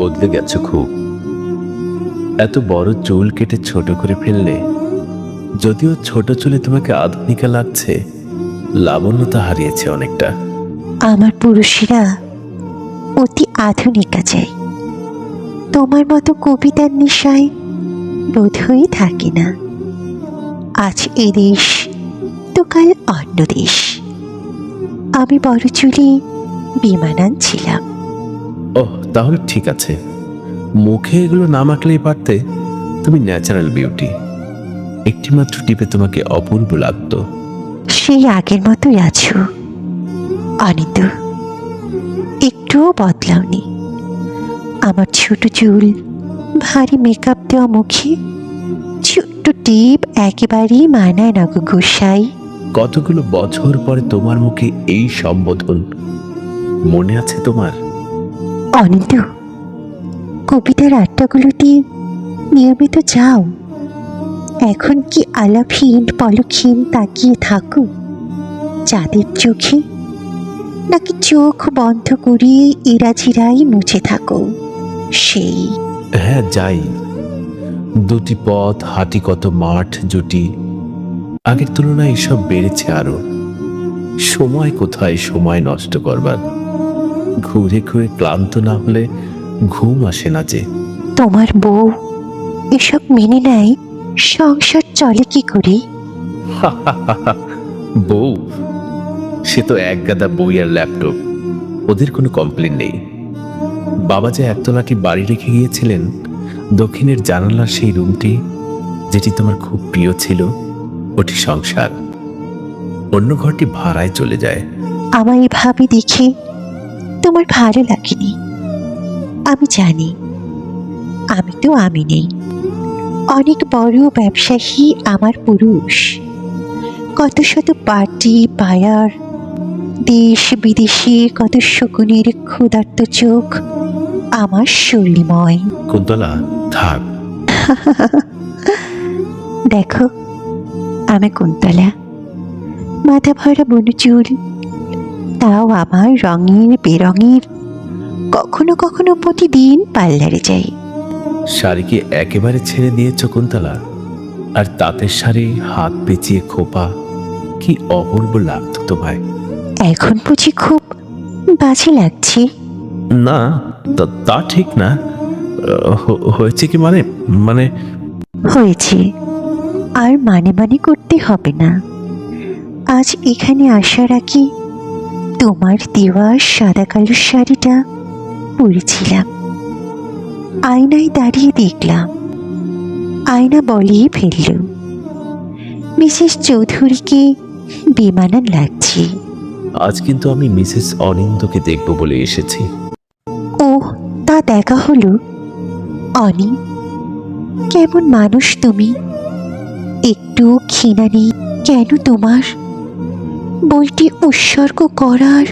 বদলে গেছো খুব। এত বড় চুল কেটে ছোট করে ফেললে, যদিও ছোট চুলে তোমাকে আধুনিকা লাগছে, লাবণ্যতা হারিয়েছে অনেকটা। আমার পুরুষেরা অতি আধুনিকা চাই। তোমার মতো কবিতার নেশায় বোধহয় থাকে না। আজ এ দেশ তো কাল অন্য দেশ। আমি বড় চুলি বিমানান ছিলাম ওহ তাহলে ঠিক আছে। মুখে এগুলো না মাখলেই পারতে তুমি ন্যাচারাল বিউটি একটিমাত্র টিপে তোমাকে অপূর্ব লাগতো। সেই আগের মতোই আছো অনিত। একটুও বদলাওনি। আমার ছোট চুল ভারী মেকআপ দেওয়া মুখে ছোট্ট টিপ একেবারেই মানায় না গো গোসাই। কতগুলো বছর পরে তোমার মুখে এই সম্বোধন? মনে আছে তোমার? অনিত কবিতার আড্ডাগুলোতে নিয়মিত যাও। এখন কি আলাপহীন, পলকহীন তাকিয়ে থাকো? চাঁদের চোখে নাকি চোখ বন্ধ করিয়ে ইরাজিরাই মুছে থাকো? সেই হ্যাঁ যাই। দুটি পথ হাঁটি কত মাঠ, জুটি। আগের তুলনায় এসব বেড়েছে আরও। সময় কোথায়, সময় নষ্ট করবার। ঘুরে ঘুরে ক্লান্ত না হলে ঘুম আসে না যে। তোমার বউ এসব মেনে নেয়? সংসার চলে কি করে? বউ সে তো এক গাদা বই আর ল্যাপটপ। ওদের কোনো কমপ্লেন নেই। বাবা যে একতলাটি বাড়ি রেখে গিয়েছিলেন দক্ষিণের জানালার সেই রুমটি যেটি তোমার খুব প্রিয় ছিল ওটি সংসার। অন্য ঘরটি ভাড়ায় চলে যায়। আমায় এভাবে দেখে তোমার ভালো লাগেনি। আমি জানি। আমি তো আমি নেই অনেক বড় ব্যবসায়ী আমার পুরুষ। কত শত পার্টি বায়ার দেশ বিদেশে কত শকুনের ক্ষুধার্ত চোখ আমার শরীরময়। কুন্তলা থাক। দেখো আমি কুন্তলা। মাথা ভরা বনু চুল তাও আমার রঙের বেরঙের। কখনো কখনো প্রতিদিন পার্লারে যাই। শাড়িকে একেবারে ছেড়ে দিয়েছ কুন্তলা আর তাঁতের শাড়ি হাত পেঁচিয়ে খোপা কি অপূর্ব লাগতো তোমায়। এখন বুঝি খুব বাজে লাগছে। না তা- তা ঠিক না। আহ, হ- হয়েছে কি মানে মানে? হয়েছে। আর মানে মানে করতে হবে না। আজ এখানে আসার আগে তোমার দেওয়া সাদা কালো শাড়িটা পরেছিলাম। আয়নায় দাঁড়িয়ে দেখলাম। আয়না বলিয়ে ফেলল মিসেস চৌধুরীকে বেমানান লাগছে। আজ কিন্তু আমি মিসেস অনিন্দকে দেখব বলে এসেছি। ও তা দেখা হলো। অনি কেমন মানুষ তুমি? একটু ঘৃণা নেই কেন তোমার? বইটি উৎসর্গ করার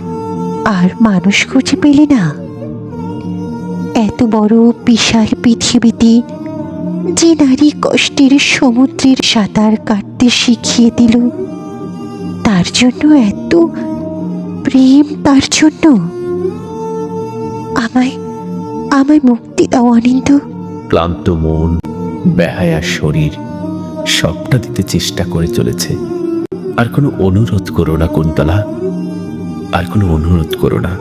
আর মানুষ খুঁজে পেলে না। এত বড় বিশাল পৃথিবীতে যে নারী কষ্টের সমুদ্রের সাঁতার কাটতে শিখিয়ে দিল, তার জন্য এত প্রেম তার জন্য। আমায় আমায় মুক্তি দাও অনিন্দ। ক্লান্ত মন, বেহায়া শরীর, সবটা দিতে চেষ্টা করে চলেছে। আর কোনো অনুরোধ করো না কুন্তলা। আর কোনো অনুরোধ করো না।